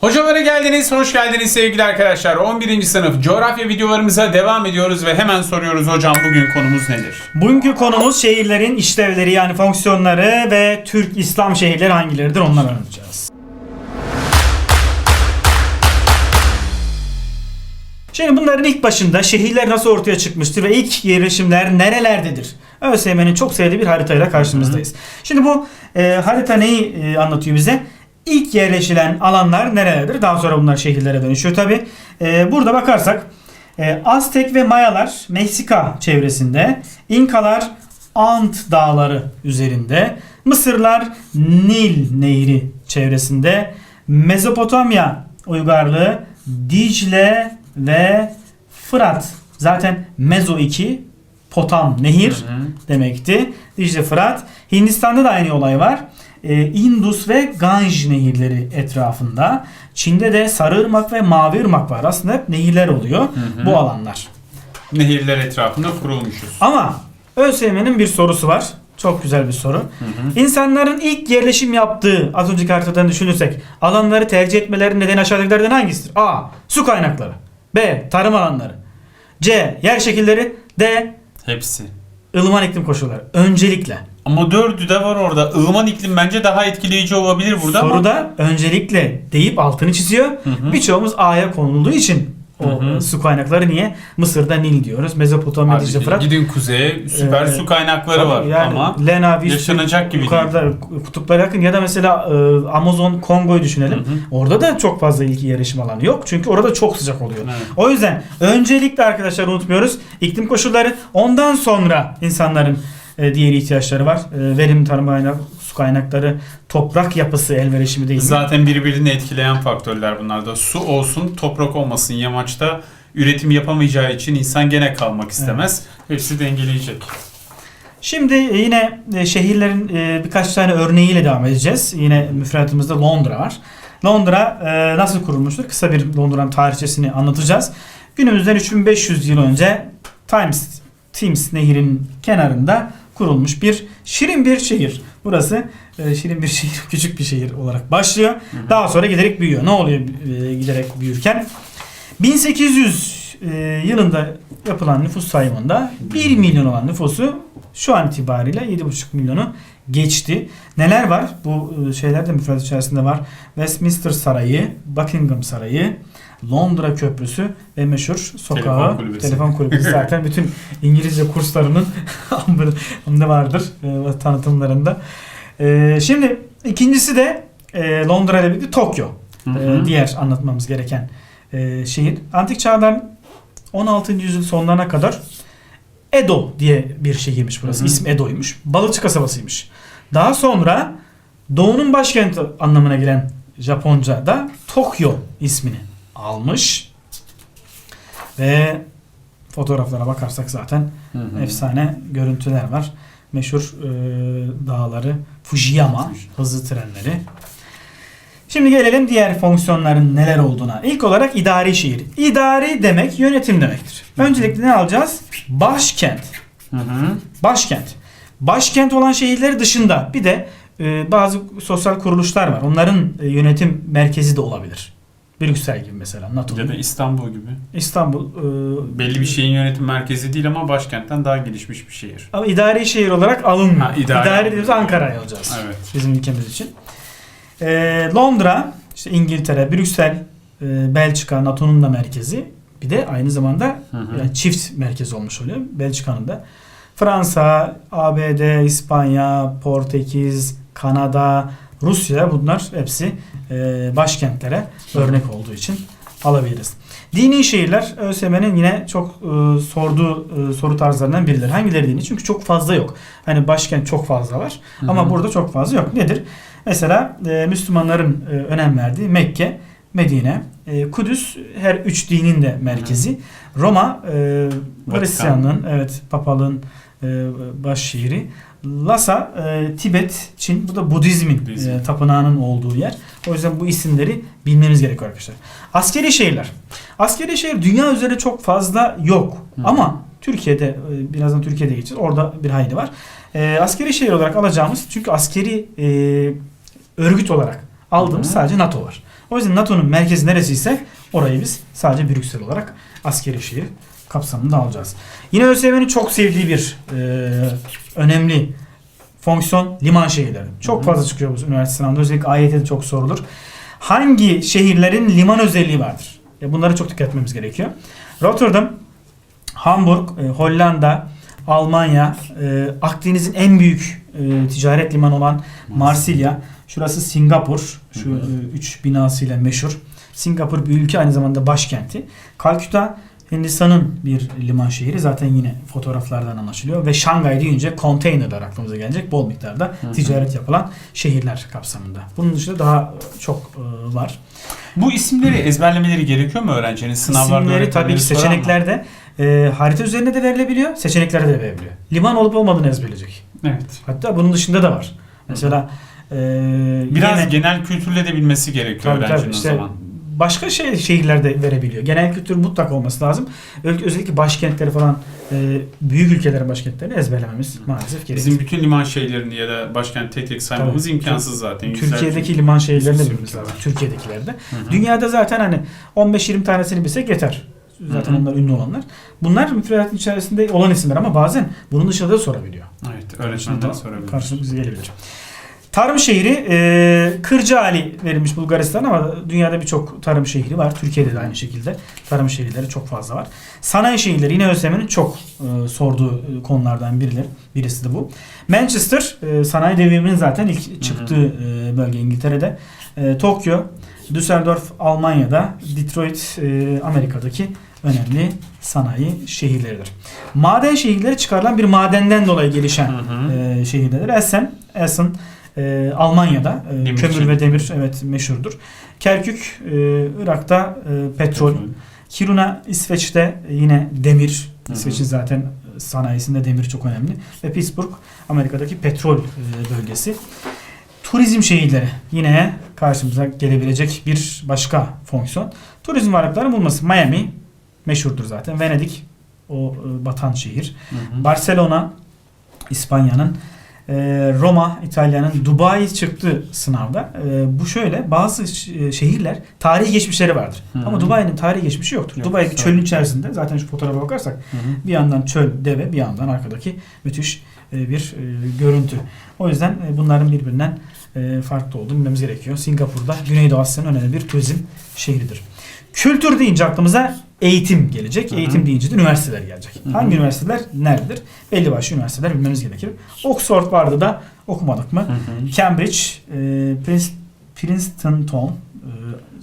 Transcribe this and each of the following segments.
Hocalara geldiniz, hoş geldiniz sevgili arkadaşlar. 11. sınıf coğrafya videolarımıza devam ediyoruz ve hemen soruyoruz hocam bugün konumuz nedir? Bugünkü konumuz şehirlerin işlevleri yani fonksiyonları ve Türk İslam şehirleri hangileridir onları anlatacağız. Şimdi bunların ilk başında şehirler nasıl ortaya çıkmıştır ve ilk yerleşimler nerelerdedir? ÖSYM'nin çok sevdiği bir haritayla karşımızdayız. Şimdi bu e, harita neyi e, anlatıyor bize? İlk yerleşilen alanlar nerelerdir? Daha sonra bunlar şehirlere dönüşüyor tabi. burada bakarsak e, Aztek ve Mayalar Meksika çevresinde, İnkalar Ant dağları üzerinde, Mısırlar Nil nehri çevresinde, Mezopotamya uygarlığı Dicle ve Fırat. Zaten Mezo 2 Potam nehir demekti. Dicle Fırat. Hindistan'da da aynı olay var. Ee, Indus ve Ganj nehirleri etrafında. Çin'de de Sarıırmak ve Mavi Irmak var. Aslında hep nehirler oluyor hı. bu alanlar. Nehirler etrafında kurulmuşuz. Ama ÖSYM'nin bir sorusu var. Çok güzel bir soru. İnsanların ilk yerleşim yaptığı az önceki haritadan düşünürsek alanları tercih etmelerinin nedeni aşağıdakilerden hangisidir? A. Su kaynakları. B. Tarım alanları. C. Yer şekilleri. D. Hepsi. ılıman iklim koşulları. Öncelikle. Ama dördü de var orada. Ilıman iklim bence daha etkileyici olabilir burada ama. Soruda öncelikle deyip altını çiziyor. hı. Birçoğumuz A'ya konulduğu için o Hı hı. su kaynakları niye? Mısır'da Nil diyoruz. Mezopotamya, Abi, Dicle, Fırat. gidin kuzeye süper Ee, su kaynakları Tabii var yani ama Lena, Vistula, yaşanacak gibi yukarıda kutuplara yakın ya da mesela e, Amazon Kongo'yu düşünelim. Hı hı. Orada da çok fazla ilk yerleşim alanı yok. Çünkü orada çok sıcak oluyor. Evet. O yüzden öncelikle arkadaşlar unutmuyoruz. iklim koşulları ondan sonra insanların e, diğer ihtiyaçları var. E, verim tarım kaynak, su kaynakları, toprak yapısı elverişimi değil mi? Zaten birbirini etkileyen faktörler bunlar da. Su olsun, toprak olmasın yamaçta üretim yapamayacağı için insan gene kalmak istemez. Hepsi dengeleyecek. Şimdi yine e, şehirlerin e, birkaç tane örneğiyle devam edeceğiz. Yine müfredatımızda Londra var. Londra nasıl kurulmuştur? Kısa bir Londra'nın tarihçesini anlatacağız. Günümüzden 3500 yıl önce Thames, Thames nehrin kenarında kurulmuş bir şirin bir şehir. Burası e, şirin bir şehir, küçük bir şehir olarak başlıyor. Daha sonra giderek büyüyor. Ne oluyor e, giderek büyürken? 1800 e, yılında yapılan nüfus sayımında 1 milyon olan nüfusu şu an itibariyle 7,5 milyonu geçti. Neler var? Bu e, şeyler de müfredat içerisinde var. Westminster Sarayı, Buckingham Sarayı, Londra Köprüsü ve meşhur sokağı Telefon kulübesi. telefon kulübesi zaten bütün İngilizce kurslarının ne vardır e, tanıtımlarında. E, şimdi ikincisi de e, Londra ile birlikte Tokyo. Hı E, hı. diğer anlatmamız gereken e, şehir. Antik çağdan 16. yüzyıl sonlarına kadar Edo diye bir şehirmiş burası. Hı hı. İsmi Edo'ymuş. Balıkçı kasabasıymış. Daha sonra Doğu'nun başkenti anlamına gelen Japonca'da Tokyo ismini almış. Ve fotoğraflara bakarsak zaten Hı hı. efsane görüntüler var. Meşhur e, dağları Fujiyama hızlı trenleri. Şimdi gelelim diğer fonksiyonların neler olduğuna. İlk olarak idari şehir. İdari demek yönetim demektir. Öncelikle ne alacağız? Başkent. Hı hı. Başkent. Başkent olan şehirleri dışında bir de e, bazı sosyal kuruluşlar var. Onların e, yönetim merkezi de olabilir. Brüksel gibi mesela. NATO. Ya da İstanbul gibi. İstanbul. e, Belli bir şeyin yönetim merkezi değil ama başkentten daha gelişmiş bir şehir. Ama idari şehir olarak alınmıyor. Ha, idari idari, dediğimiz Ankara'ya alacağız. Evet. Bizim ülkemiz için. Ee, Londra, işte İngiltere, Brüksel, e, Belçika, NATO'nun da merkezi. Bir de aynı zamanda Hı hı. yani çift merkez olmuş oluyor Belçika'nın da. Fransa, ABD, İspanya, Portekiz, Kanada, Rusya bunlar hepsi e, başkentlere örnek olduğu için alabiliriz. Dini şehirler ÖSYM'nin yine çok e, sorduğu e, soru tarzlarından birileri. Hangileri dini? Çünkü çok fazla yok. Hani başkent çok fazla var Hı ama burada çok fazla yok. Nedir? Mesela e, Müslümanların e, önem verdiği Mekke, Medine, e, Kudüs her üç dinin de merkezi. Roma e, Hristiyanlığın, evet papalığın e, baş şehri. Lhasa, e, Tibet, Çin. Bu da Budizmin Budizm. e, tapınağının olduğu yer. O yüzden bu isimleri bilmemiz gerekiyor arkadaşlar. Askeri şehirler. Askeri şehir dünya üzerinde çok fazla yok. Hı. Ama Türkiye'de, e, birazdan Türkiye'de geçeceğiz. Orada bir hayli var. E, askeri şehir olarak alacağımız çünkü askeri e, örgüt olarak aldığımız Hı sadece NATO var. O yüzden NATO'nun merkezi neresiyse orayı biz sadece Brüksel olarak askeri şehir kapsamında alacağız. Yine ÖSYM'nin çok sevdiği bir e, önemli fonksiyon liman şehirleri. Çok fazla çıkıyor bu üniversite sınavında. Özellikle AYT'de çok sorulur. Hangi şehirlerin liman özelliği vardır? Ya bunlara çok dikkat etmemiz gerekiyor. Rotterdam, Hamburg, e, Hollanda, Almanya, e, Akdeniz'in en büyük e, ticaret limanı olan Marsilya. Şurası Singapur. Şu e, üç binasıyla meşhur. Singapur bir ülke aynı zamanda başkenti. Kalküta Hindistan'ın bir liman şehri zaten yine fotoğraflardan anlaşılıyor ve Şangay deyince konteynerler aklımıza gelecek bol miktarda hı. ticaret yapılan şehirler kapsamında. Bunun dışında daha çok e, var. Bu isimleri ezberlemeleri gerekiyor mu öğrencinin? Sınavlarda İsimleri tabii ki seçeneklerde e, harita üzerinde de verilebiliyor, seçeneklerde de verebiliyor. Liman olup olmadığını ezberleyecek. Evet. Hatta bunun dışında da var. Mesela e, Biraz yine- genel kültürle de bilmesi gerekiyor Tabii, öğrencinin tabii. o İşte zaman. Başka şey şehirlerde verebiliyor. Genel kültür mutlaka olması lazım. Özellikle başkentleri falan e, büyük ülkelerin başkentlerini ezberlememiz maalesef gerekiyor. Bizim bütün liman şehirlerini ya da başkent tek tek saymamız Tabii. imkansız zaten. Türkiye'deki liman şehirlerini de bilmemiz lazım. Türkiye'dekilerde. Hı hı. Dünyada zaten hani 15-20 tanesini bilsek yeter. Zaten Hı hı. onlar ünlü olanlar. Bunlar müfredatın içerisinde olan isimler ama bazen bunun dışında da sorabiliyor. Evet, öğretmenden sorabiliriz. Karşılık bize gelebilir. Tarım şehri e, Kırcaali verilmiş Bulgaristan ama dünyada birçok tarım şehri var. Türkiye'de de aynı şekilde tarım şehirleri çok fazla var. Sanayi şehirleri yine ÖSYM'nin çok e, sorduğu e, konulardan birileri, birisi de bu. Manchester e, sanayi devriminin zaten ilk çıktığı e, bölge İngiltere'de. E, Tokyo, Düsseldorf Almanya'da, Detroit e, Amerika'daki önemli sanayi şehirleridir. Maden şehirleri çıkarılan bir madenden dolayı gelişen Hı hı. e, şehirdedir. Essen, Essen e, Almanya'da e, Demir kömür için. ve demir evet meşhurdur. Kerkük e, Irak'ta e, petrol. Kiruna İsveç'te yine demir. İsveç'in zaten sanayisinde demir çok önemli. Ve Pittsburgh Amerika'daki petrol e, bölgesi. Turizm şehirleri yine karşımıza gelebilecek bir başka fonksiyon. Turizm varlıkları bulması. Miami meşhurdur zaten. Venedik o e, batan şehir. Hı hı. Barcelona İspanya'nın Roma İtalya'nın Dubai çıktı sınavda. E, bu şöyle bazı e, şehirler tarihi geçmişleri vardır. Hı hı. Ama Dubai'nin tarihi geçmişi yoktur. Yok, Dubai bir çölün içerisinde. Zaten şu fotoğrafa bakarsak Hı hı. bir yandan çöl, deve, bir yandan arkadaki müthiş e, bir e, görüntü. O yüzden bunların birbirinden farklı olduğunu bilmemiz gerekiyor. Singapur'da Güneydoğu Asya'nın önemli bir turizm şehridir. Kültür deyince aklımıza eğitim gelecek. Hı hı. Eğitim deyince de üniversiteler gelecek. Hı hı. Hangi üniversiteler nerededir? Belli başlı üniversiteler bilmemiz gerekir. Oxford vardı da okumadık mı? Hı hı. Cambridge, e, Prince- Princeton, e,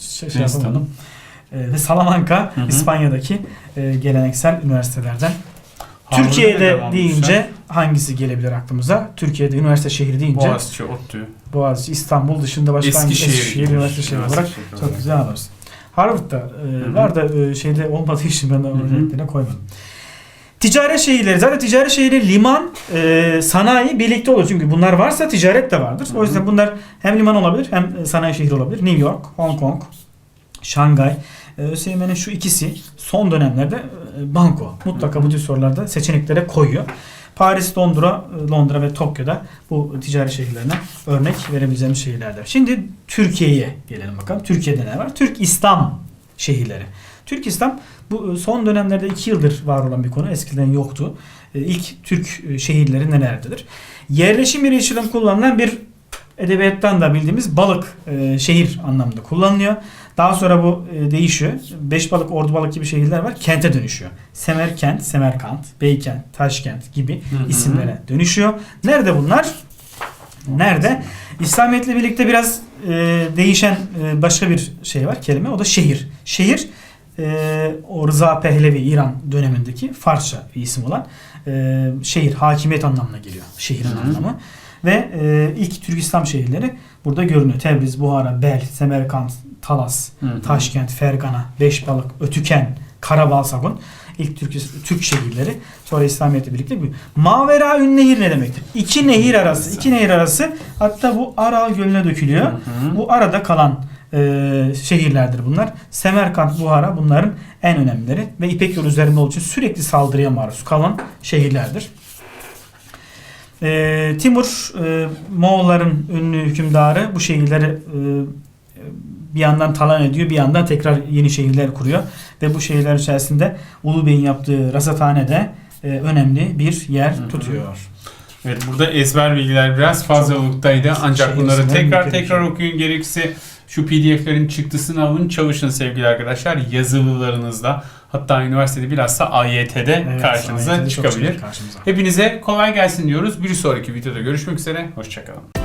şey, şey Princeton. yapamadım. E, ve Salamanca Hı hı. İspanya'daki e, geleneksel üniversitelerden. Türkiye'de deyince hangisi gelebilir aklımıza? Türkiye'de üniversite şehri deyince Boğaziçi, ODTÜ. Boğaziçi, İstanbul dışında başka hangi Eskişehir Eskişehir üniversite şehri olarak çok güzel anlarsın. Harvard'da e, hı. var da e, şeyde olmadığı için ben de örneklerine koymadım. Ticaret şehirleri. Zaten ticaret şehri liman, e, sanayi birlikte olur. Çünkü bunlar varsa ticaret de vardır. O yüzden bunlar hem liman olabilir hem sanayi şehri olabilir. New York, Hong Kong, Şangay. E, ÖSYM'nin şu ikisi son dönemlerde e, banko. Mutlaka bu tür sorularda seçeneklere koyuyor. Paris, Londra, Londra ve Tokyo'da bu ticari şehirlerine örnek verebileceğimiz şehirlerdir. Şimdi Türkiye'ye gelelim bakalım. Türkiye'de ne var? Türk İslam şehirleri. Türk İslam bu e, son dönemlerde iki yıldır var olan bir konu. Eskiden yoktu. E, İlk Türk e, şehirleri nelerdedir? Yerleşim yeri için kullanılan bir edebiyattan da bildiğimiz balık şehir anlamında kullanılıyor. Daha sonra bu e, değişiyor. Beş balık, ordu balık gibi şehirler var. Kente dönüşüyor. Semerkent, Semerkant, Beykent, Taşkent gibi isimlere dönüşüyor. Nerede bunlar? Nerede? İslamiyet'le birlikte biraz e, değişen e, başka bir şey var kelime. O da şehir. Şehir e, o Rıza Pehlevi İran dönemindeki Farsça bir isim olan e, şehir, hakimiyet anlamına geliyor. Şehrin Hı hı. anlamı. Ve e, ilk Türk İslam şehirleri burada görünüyor. Tebriz, Buhara, Bel, Semerkant, Talas, Hı hı. Taşkent, Fergana, Beşbalık, Ötüken, Karabalsagun ilk Türk, Türk şehirleri. Sonra İslamiyet'le birlikte bu. Mavera Nehir ne demektir? İki nehir arası. iki nehir arası hatta bu Aral Gölü'ne dökülüyor. Hı hı. Bu arada kalan e, şehirlerdir bunlar. Semerkant, Buhara bunların en önemlileri ve İpek yolu üzerinde olduğu için sürekli saldırıya maruz kalan şehirlerdir. E, Timur e, Moğolların ünlü hükümdarı bu şehirleri e, bir yandan talan ediyor, bir yandan tekrar yeni şehirler kuruyor ve bu şehirler içerisinde Ulu Bey'in yaptığı rasathanede e, önemli bir yer Hı hı. tutuyor. Evet burada ezber bilgiler biraz fazlalıktaydı ancak Şehir bunları tekrar tekrar okuyun gerekirse şu pdf'lerin çıktısını alın çalışın sevgili arkadaşlar yazılılarınızda hatta üniversitede bilhassa AYT'de Evet, karşınıza AYT'de çıkabilir. karşımıza. Hepinize kolay gelsin diyoruz. Bir sonraki videoda görüşmek üzere. Hoşçakalın.